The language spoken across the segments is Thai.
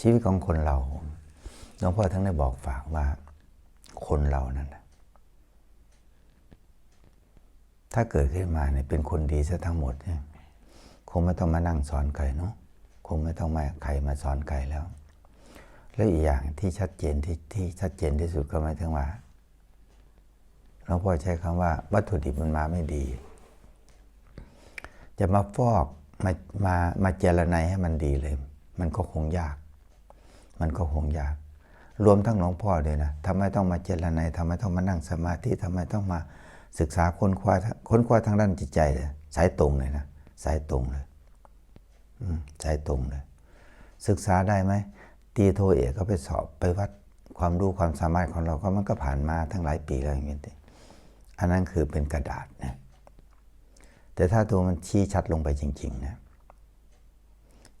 ชีวิตของคนเราหลวงพ่อทั้งได้บอกฝากว่าคนเรานั่นน่ะถ้าเกิดขึ้นมาเนี่ยเป็นคนดีซะทั้งหมดเนี่ยคงไม่ต้องมานั่งสอนใครเนาะคงไม่ต้องมาใครมาสอนใครแล้ว แล้วอีกอย่างที่ชัดเจนที่ที่ชัดเจนที่สุดก็หมายถึงว่าหลวงพ่อใช้คำว่า วัตถุดิบมันมาไม่ดี จะมาฟอกมามามาเจรไนให้มันดีเลย มันก็คงยาก มันก็คงยาก รวมทั้งหลวงพ่อด้วยนะทำไมต้องมาเจรไนทำไมต้องมานั่งสมาธิทำไมต้องมาศึกษาค้นคว้าค้นคว้าทางด้านจิตใจเลยสายตรงเลยนะสายตรงเลยสายตรงเลย ศึกษาได้ไหมตีโทเอกก็ไปสอบไปวัดความรู้ความสามารถของเราก็มันก็ผ่านมาทั้งหลายปีแล้วอย่างนี้อันนั้นคือเป็นกระดาษนะแต่ถ้าตัวมันชี้ชัดลงไปจริงๆนะ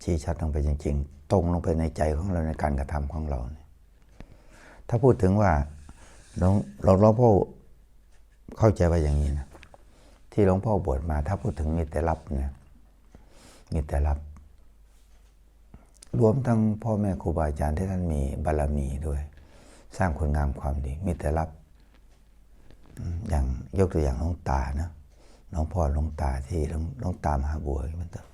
ชี้ชัดลงไปจริง ๆ ตรงลงไปในใจของเราในการกระทำของเราเนี่ยถ้าพูดถึงว่าหลวงหลวงพ่อเข้าใจว่าอย่างนี้นะที่หลวงพ่อบวชมา ถ้าพูดถึงมีแต่รับเนี่ยมีแต่รับ รวมทั้งพ่อแม่ครูบาอาจารย์ที่ท่านมีบารมีด้วย สร้างคุณงามความดี มีแต่รับ อย่างยกตัวอย่างหลวงตานะหลวงพ่อหลวงตาที่หลวงงตามหาบัวมันต้น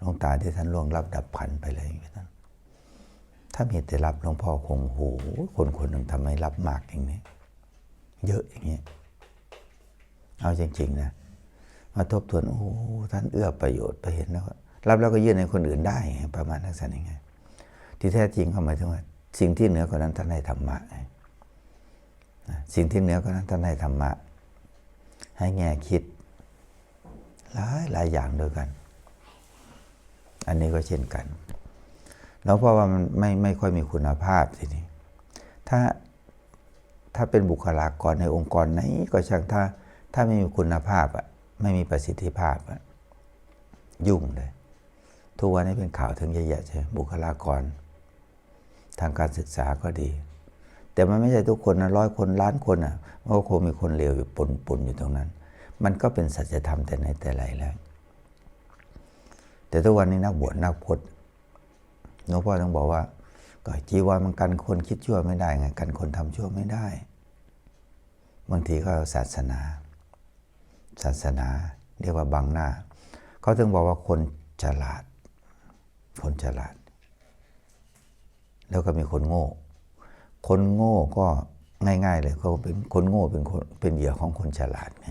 หลวงตาที่ท่านล่วงรับดับขันไปเลยอย่างนั้นถ้ามีแต่รับหลวงพ่อคงโหคนคนหนึ่งทำไมรับมากอย่างนี้ เยอะอย่างนี้เอาจริงๆนะมาทบทวนโอ้ท่านเอื้อประโยชน์ไปเห็นแล้วรับแล้วก็ยื่นให้คนอื่นได้ไงประมาณนั้นสันยังไง ที่แท้จริงก็หมายถึงว่าสิ่งที่เหนือกว่านั้นท่านให้ธรรมะไงนะสิ่งที่เหนือกว่านั้นท่านให้ธรรมะ ให้แง่คิดหลายหลายอย่างด้วยกัน อันนี้ก็เช่นกัน แล้วเพราะว่ามันไม่ไม่ค่อยมีคุณภาพทีนี้ ถ้าถ้าเป็นบุคลากรในองค์กรไหนก็ช่างถ้าถ้าไม่มีคุณภาพอะไม่มีประสิทธิภาพอะยุ่งเลยทุกวันนี้เป็นข่าวถึงเยอะแยะใช่บุคลากร ทางการศึกษาก็ดี แต่มันไม่ใช่ทุกคนนะร้อยคนล้านคนอะมันก็คงมีคนเลวอยู่ปนปนอยู่ตรงนั้น มันก็เป็นสัจธรรมแต่ไหนแต่ไรแล้ว แต่ทุกวันนี้นักบวชนักพจน์หลวงพ่อต้องบอกว่าก็จีวรมันกันคนคิดชั่วไม่ได้ไงกันคนทำชั่วไม่ได้ บางทีก็ศาสนา ศาสนาเรียกว่าบังหน้า เขาถึงบอกว่าคนฉลาด คนฉลาด แล้วก็มีคนโง่ คนโง่ก็ง่าย ๆ เลยเขาเป็นคนโง่เป็นคนเป็นเหยื่อของคนฉลาดไง